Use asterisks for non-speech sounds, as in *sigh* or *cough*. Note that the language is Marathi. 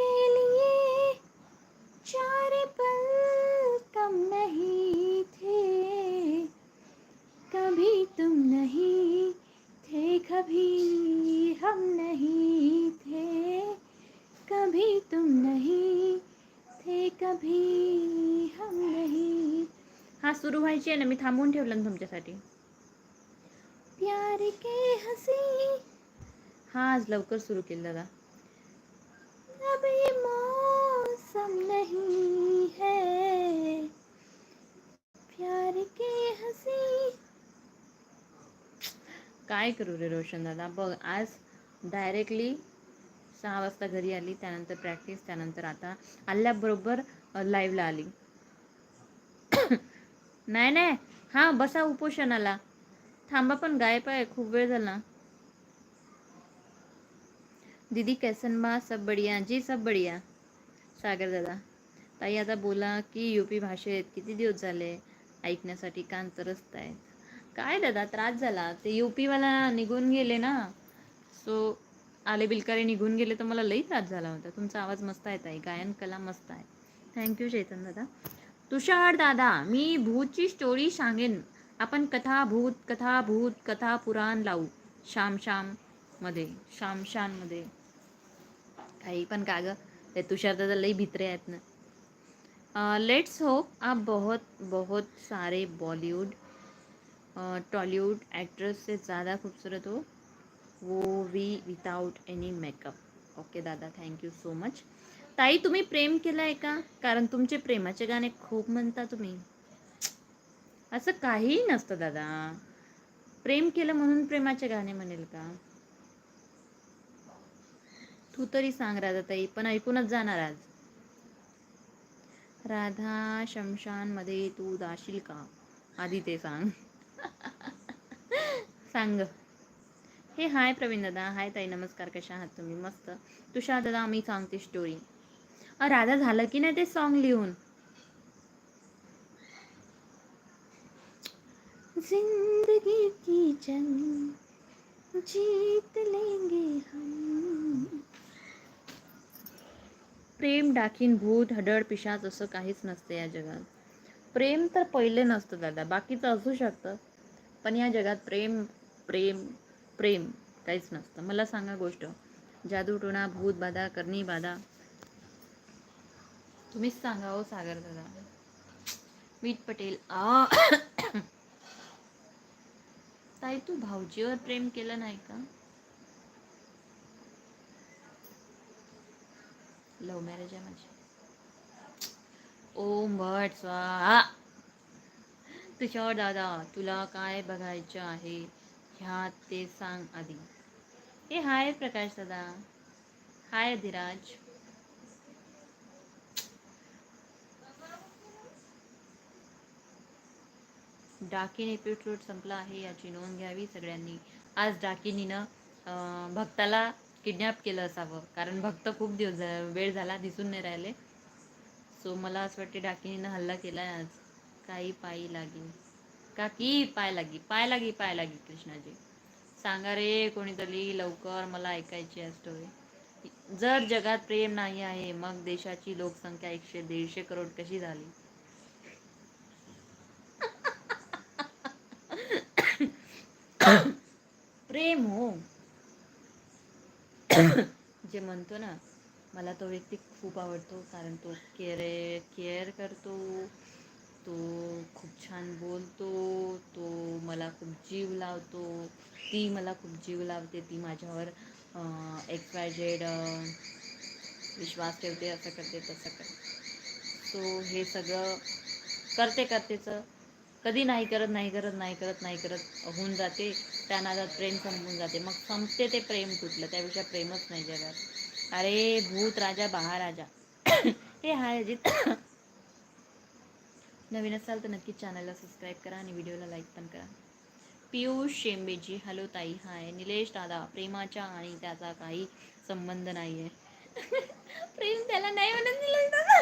के लिए चार पल कम नहीं थे। कभी तुम नहीं थे कभी हम नहीं थे। कभी तुम नहीं थे कभी हम नहीं। हा सुरू व्हायची आहे ना मी थांबून ठेवलं ना तुमच्यासाठी. प्यार के हसी। हा आज लवकर सुरू केलं दादा. अब ये मौसम नहीं है। प्यार के हसी। काय करू रे रोशन दादा? बघ आज डायरेक्टली सहा वाजता घरी आली त्यानंतर प्रॅक्टिस त्यानंतर आता आल्याबरोबर लाईव्हला आली. नाही नाही हां बसा उपोषणाला. थांबा पण गायब आहे. खूप वेळ झाला. दीदी कैसन बा सब बढिया। जी सब बढिया। सागर दादा। ताई आता बोला की यूपी भाषेत किती दिवस झाले? ऐकण्यासाठी कान तरसत आहेत? काय दादा त्रास झाला. ते यूपीवाला निघून गेले ना. सो आले बिलकारे निघून गेले तर मला लई त्रास झाला होता. तुमचा आवाज मस्त आहे ताई. गायन कला मस्त आहे. थँक्यू चैतन दादा. तुषार दादा मी भूतची स्टोरी सांगेन. आपण कथा भूत कथा भूत कथा पुराण लावू. श्याम शाममध्ये. शाम काही पण का गं ते तुषार दादा लई भित्रे आहेत ना. लेट्स होप आप बहुत बहुत सारे बॉलीवुड टॉलीवुड एक्ट्रेस से ज़्यादा खूबसूरत हो. वो we without any makeup okay दादा थँक्यू सो मच ताई तुम्ही प्रेम केलं आहे का? कारण तुमचे प्रेमाचे गाणे खूप म्हणता तुम्ही. असं काहीही नसतं दादा. प्रेम केलं म्हणून प्रेमाचे गाणे म्हणेल का? तू तरी सांग राधाताई पण ऐकूनच जाणार आज. राधा शमशानमध्ये तू जाशील का? आधी ते सांग. सांग. हे हाय प्रवीण दादा. हाय ताई नमस्कार. कशा आहात तुम्ही? मस्त. तुषार दादा मी सांगते स्टोरी राधा झालं की नाही ते सॉन्ग लिहून? जिंदगी की जंग जीत लेंगे हम. प्रेम डाकीन भूत हडळ पिशाच असं काहीच नसतं या जगात. प्रेम तर पहिले नसतं दादा बाकीचं असू शकतं. पण या जगात प्रेम प्रेम प्रेम काहीच नसतं. मला सांगा गोष्ट. जादूटोणा भूत बाधा करणी बाधा. तुम्हीच सांगा हो सागर दादा. मीत पटेल. आ. *coughs* ताई तू भाऊजीवर प्रेम केलं नाही का? लव्ह मॅरेज आहे माझी. ओम भट स्वाहा. तुषार दादा तुला काय बघायचं आहे? ह्या ते सांग आधी. हे हाय प्रकाश दादा. हाय धीराज डाकिन एपिसोड संपला आहे याची नोंद घ्यावी सगळ्यांनी. आज डाकिनीनं भक्ताला किडनॅप केलं असावं. कारण भक्त खूप दिवस झा- वेळ झाला दिसून नाही राहिले. सो मला असं वाटते डाकिनीनं हल्ला केला आज. काही पायी लागी. काकी पाय लागी? पाय लागी पाय लागी कृष्णाजी. सांगा रे कोणीतरी लवकर मला ऐकायची आहे स्टोरी जर जगात प्रेम नाही आहे मग देशाची लोकसंख्या एकशे दीडशे करोड कशी झाली? *coughs* *coughs* प्रेम हो. जे म्हणतो ना मला तो व्यक्ती खूप आवडतो कारण तो केअर केअर करतो तो खूप छान बोलतो तो मला खूप जीव लावतो ती मला खूप जीव लावते ती माझ्यावर एक्स वाय झेड विश्वास ठेवते असं करते तसं करते. सो हे सगळं करते करतेचं कधी नाही करत नाही करत नाही करत नाही करत होऊन जाते त्या नादात प्रेम संपून जाते मग संपते ते प्रेम तुटलं त्यापेक्षा प्रेमच नाही जगात अरे भूत राजा बहा राजा हे हाय अजित नवीन असाल तर नक्की चॅनलला सबस्क्राईब करा आणि व्हिडिओला लाईक पण करा पियुष शेंबेजी हॅलो ताई हाय निलेश दादा प्रेमाच्या आणि त्याचा काही संबंध नाही आहे प्रेम त्याला नाही म्हणत निलेश दादा